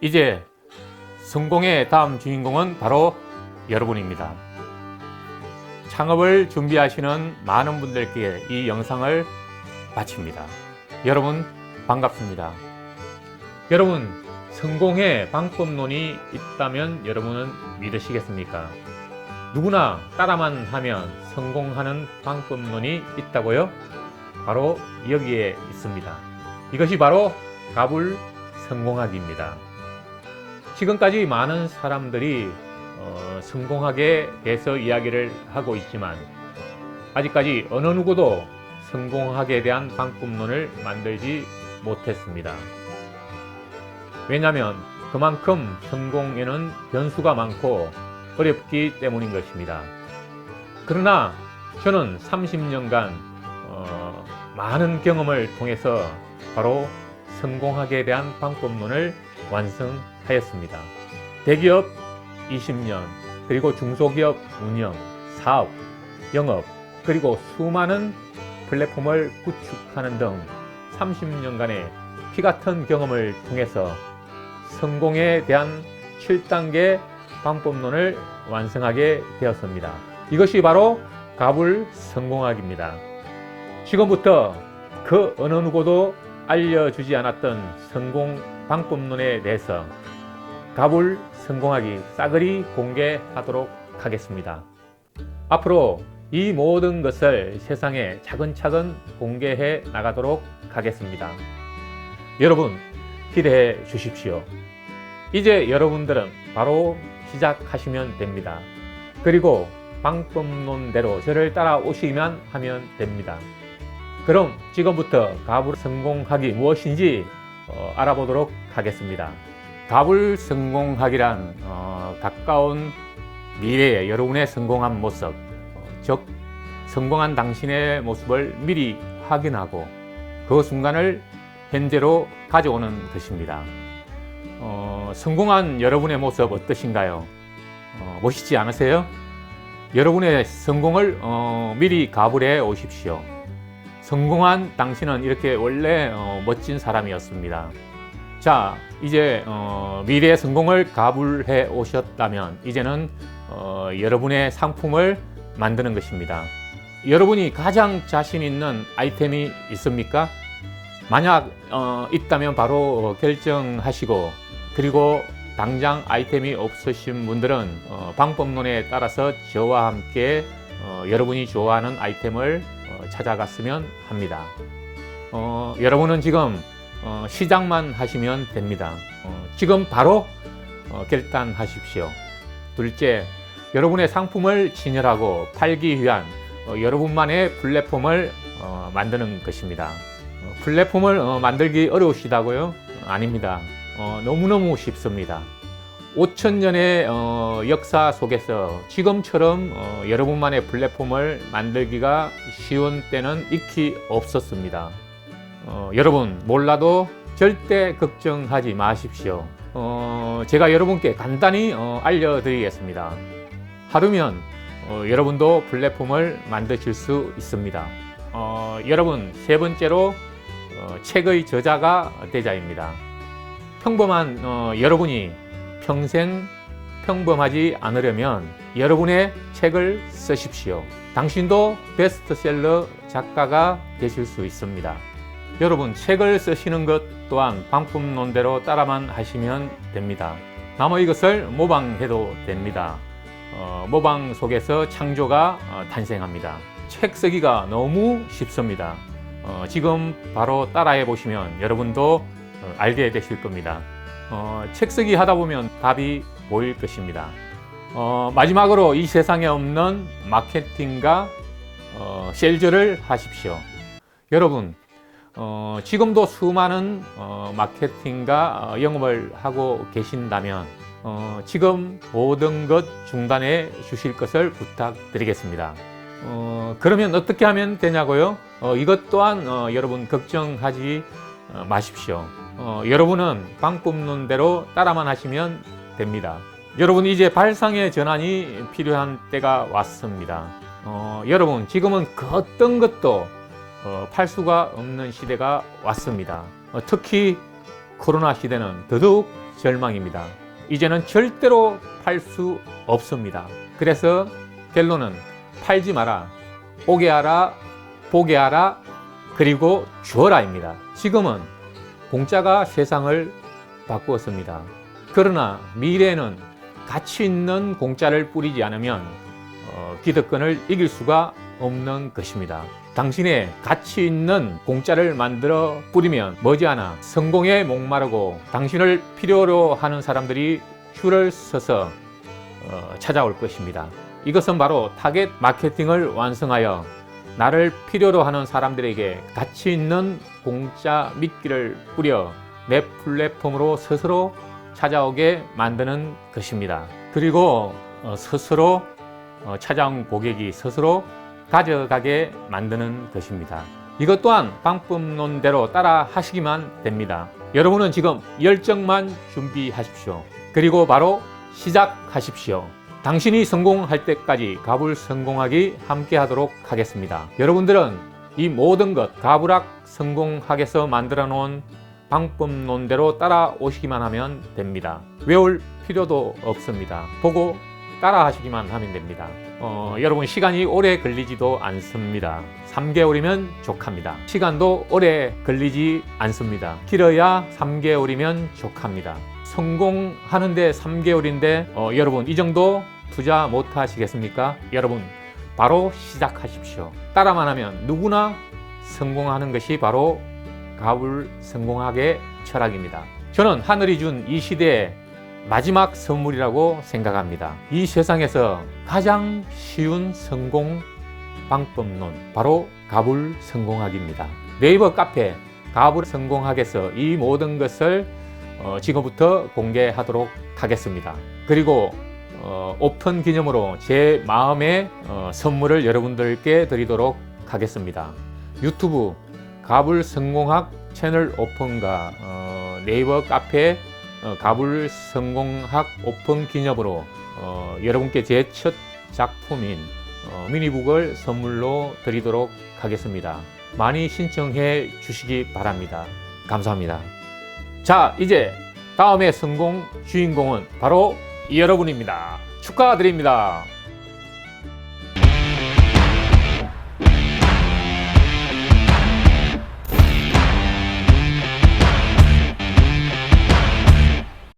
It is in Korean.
이제 성공의 다음 주인공은 바로 여러분입니다. 창업을 준비하시는 많은 분들께 이 영상을 바칩니다. 여러분 반갑습니다. 여러분 성공의 방법론이 있다면 여러분은 믿으시겠습니까? 누구나 따라만 하면 성공하는 방법론이 있다고요? 바로 여기에 있습니다. 이것이 바로 가불 성공학입니다. 지금까지 많은 사람들이 어, 성공하게 대해서 이야기를 하고 있지만 아직까지 어느 누구도 성공하게 대한 방법론을 만들지 못했습니다. 왜냐하면 그만큼 성공에는 변수가 많고 어렵기 때문인 것입니다. 그러나 저는 30년간 어, 많은 경험을 통해서 바로 성공하게 대한 방법론을 완성 하였습니다. 대기업 20년, 그리고 중소기업 운영, 사업, 영업, 그리고 수많은 플랫폼을 구축하는 등 30년간의 피 같은 경험을 통해서 성공에 대한 7단계 방법론을 완성하게 되었습니다. 이것이 바로 가불 성공학입니다. 지금부터 그 어느 누구도 알려주지 않았던 성공 방법론에 대해서 가불 성공하기 싸그리 공개하도록 하겠습니다. 앞으로 이 모든 것을 세상에 차근차근 공개해 나가도록 하겠습니다. 여러분 기대해 주십시오. 이제 여러분들은 바로 시작하시면 됩니다. 그리고 방법론대로 저를 따라오시기만 하면 됩니다. 그럼 지금부터 가불 성공학이 무엇인지 어, 알아보도록 하겠습니다. 가불 성공학이란 어, 가까운 미래에 여러분의 성공한 모습, 어, 즉 성공한 당신의 모습을 미리 확인하고 그 순간을 현재로 가져오는 것입니다. 어, 성공한 여러분의 모습 어떠신가요? 어, 멋있지 않으세요? 여러분의 성공을 어, 미리 가불해 오십시오. 성공한 당신은 이렇게 원래 어, 멋진 사람이었습니다. 자, 이제 어, 미래의 성공을 가불해 오셨다면 이제는 어, 여러분의 상품을 만드는 것입니다. 여러분이 가장 자신 있는 아이템이 있습니까? 만약 어, 있다면 바로 결정하시고 그리고 당장 아이템이 없으신 분들은 어, 방법론에 따라서 저와 함께 어, 여러분이 좋아하는 아이템을 어, 찾아갔으면 합니다. 어, 여러분은 지금 어, 시작만 하시면 됩니다. 어, 지금 바로 어, 결단하십시오. 둘째, 여러분의 상품을 진열하고 팔기 위한 어, 여러분만의 플랫폼을 어, 만드는 것입니다. 어, 플랫폼을 어, 만들기 어려우시다고요? 어, 아닙니다. 어, 너무너무 쉽습니다. 5천 년의 어, 역사 속에서 지금처럼 어, 여러분만의 플랫폼을 만들기가 쉬운 때는 익히 없었습니다. 어, 여러분 몰라도 절대 걱정하지 마십시오. 어, 제가 여러분께 간단히 어, 알려드리겠습니다. 하루면 어, 여러분도 플랫폼을 만드실 수 있습니다. 어, 여러분 세 번째로 어, 책의 저자가 되자입니다. 평범한 어, 여러분이 평생 평범하지 않으려면 여러분의 책을 쓰십시오. 당신도 베스트셀러 작가가 되실 수 있습니다. 여러분 책을 쓰시는 것 또한 방법론대로 따라만 하시면 됩니다. 나머지 것을 모방해도 됩니다. 어, 모방 속에서 창조가 어, 탄생합니다. 책 쓰기가 너무 쉽습니다. 어, 지금 바로 따라해 보시면 여러분도 어, 알게 되실 겁니다. 어, 책 쓰기 하다 보면 답이 보일 것입니다. 어, 마지막으로 이 세상에 없는 마케팅과 어, 셀즈를 하십시오. 여러분, 어, 지금도 수많은 어, 마케팅과 어, 영업을 하고 계신다면 어, 지금 모든 것 중단해 주실 것을 부탁드리겠습니다. 어, 그러면 어떻게 하면 되냐고요? 어, 이것 또한 어, 여러분 걱정하지 어, 마십시오. 어, 여러분은 방법론대로 따라만 하시면 됩니다. 여러분 이제 발상의 전환이 필요한 때가 왔습니다. 어, 여러분 지금은 그 어떤 것도 어, 팔 수가 없는 시대가 왔습니다. 어, 특히 코로나 시대는 더더욱 절망입니다. 이제는 절대로 팔 수 없습니다. 그래서 결론은 팔지 마라, 오게 하라, 보게 하라, 그리고 주어라입니다. 지금은 공짜가 세상을 바꾸었습니다. 그러나 미래에는 가치 있는 공짜를 뿌리지 않으면 어, 기득권을 이길 수가 없는 것입니다. 당신의 가치 있는 공짜를 만들어 뿌리면 머지않아 성공에 목마르고 당신을 필요로 하는 사람들이 줄을 서서 어, 찾아올 것입니다. 이것은 바로 타겟 마케팅을 완성하여 나를 필요로 하는 사람들에게 가치 있는 공짜 미끼를 뿌려 내 플랫폼으로 스스로 찾아오게 만드는 것입니다. 그리고 어, 스스로 어, 찾아온 고객이 스스로 가져가게 만드는 것입니다. 이것 또한 방법론대로 따라 하시기만 됩니다. 여러분은 지금 열정만 준비하십시오. 그리고 바로 시작하십시오. 당신이 성공할 때까지 가불 성공하기 함께 하도록 하겠습니다. 여러분들은 이 모든 것 가불학 성공학에서 만들어 놓은 방법론대로 따라오시기만 하면 됩니다. 외울 필요도 없습니다. 보고 따라 하시기만 하면 됩니다. 어, 여러분 시간이 오래 걸리지도 않습니다. 3개월이면 족합니다. 시간도 오래 걸리지 않습니다. 길어야 3개월이면 족합니다. 성공하는데 3개월인데 어, 여러분 이 정도 투자 못 하시겠습니까? 여러분 바로 시작하십시오. 따라만 하면 누구나 성공하는 것이 바로 가불 성공학의 철학입니다. 저는 하늘이 준 이 시대의 마지막 선물이라고 생각합니다. 이 세상에서 가장 쉬운 성공 방법론 바로 가불 성공학입니다. 네이버 카페 가불 성공학에서 이 모든 것을 어, 지금부터 공개하도록 하겠습니다. 그리고 어, 오픈 기념으로 제 마음의 어, 선물을 여러분들께 드리도록 하겠습니다. 유튜브 가불 성공학 채널 오픈과 어, 네이버 카페 어, 가불 성공학 오픈 기념으로 어, 여러분께 제 첫 작품인 어, 미니북을 선물로 드리도록 하겠습니다. 많이 신청해 주시기 바랍니다. 감사합니다. 자, 이제 다음의 성공 주인공은 바로 여러분입니다. 축하드립니다.